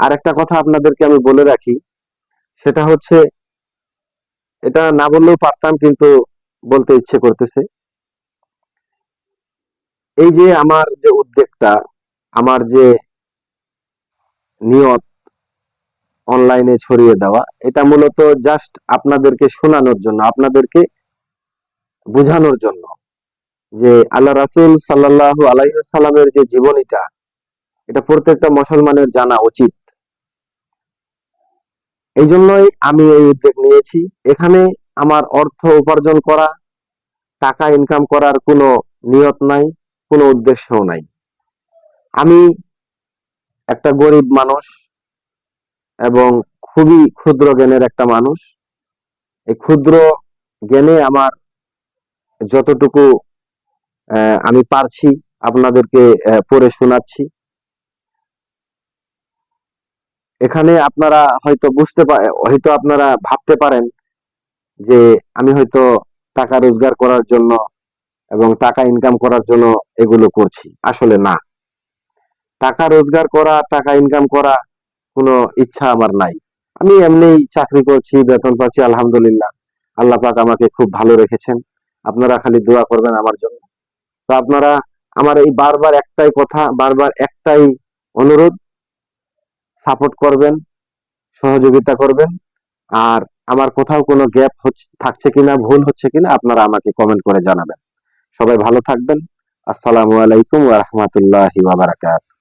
আর একটা কথা আপনাদেরকে আমি বলে রাখি, সেটা হচ্ছে, এটা না বললেও পারতাম কিন্তু বলতে ইচ্ছে করতেছে। এই যে আমার যে উদ্যোগটা, আমার যে নিয়ত অনলাইনে ছড়িয়ে দেওয়া, এটা মূলত জাস্ট আপনাদেরকে শোনানোর জন্য, আপনাদেরকে বোঝানোর জন্য যে আল্লাহ রাসুল সাল্লাল্লাহু আলাইহি সাল্লামের যে জীবনীটা, এটা প্রত্যেকটা মুসলমানের জানা উচিত। এই জন্যই আমি এই উদ্যোগ নিয়েছি। এখানে আমার অর্থ উপার্জন করা, টাকা ইনকাম করার কোনো নিয়ত নাই, কোনো উদ্দেশ্যও নাই। আমি একটা গরিব মানুষ এবং খুবই ক্ষুদ্র জ্ঞানের একটা মানুষ। এই ক্ষুদ্র জ্ঞানে আমার যতটুকু আমি পারছি, আপনাদেরকে পড়ে শোনাচ্ছি। এখানে আপনারা হয়তো বুঝতে হয়তো আপনারা ভাবতে পারেন যে আমি হয়তো টাকা রোজগার করার জন্য এবং টাকা ইনকাম করার জন্য এগুলো করছি। আসলে না। টাকা রোজগার করা, টাকা ইনকাম করা কোনো ইচ্ছা আমার নাই। আমি এমনি চাকরি করছি, বেতন পাচ্ছি, আলহামদুলিল্লাহ। আল্লাহ পাক আমাকে খুব ভালো রেখেছেন। আপনারা খালি দোয়া করবেন আমার জন্য। তো আপনারা, আমার এই বারবার একটাই কথা, বারবার একটাই অনুরোধ সাপোর্ট করবেন, সহযোগিতা করবেন। আর আমার কোথাও কোনো গ্যাপ হচ্ছে থাকছে কিনা, ভুল হচ্ছে কিনা, আপনারা আমাকে কমেন্ট করে জানাবেন। সবাই ভালো থাকবেন। আসসালামু আলাইকুম রহমতুল্লাহ বারাকাতুহু।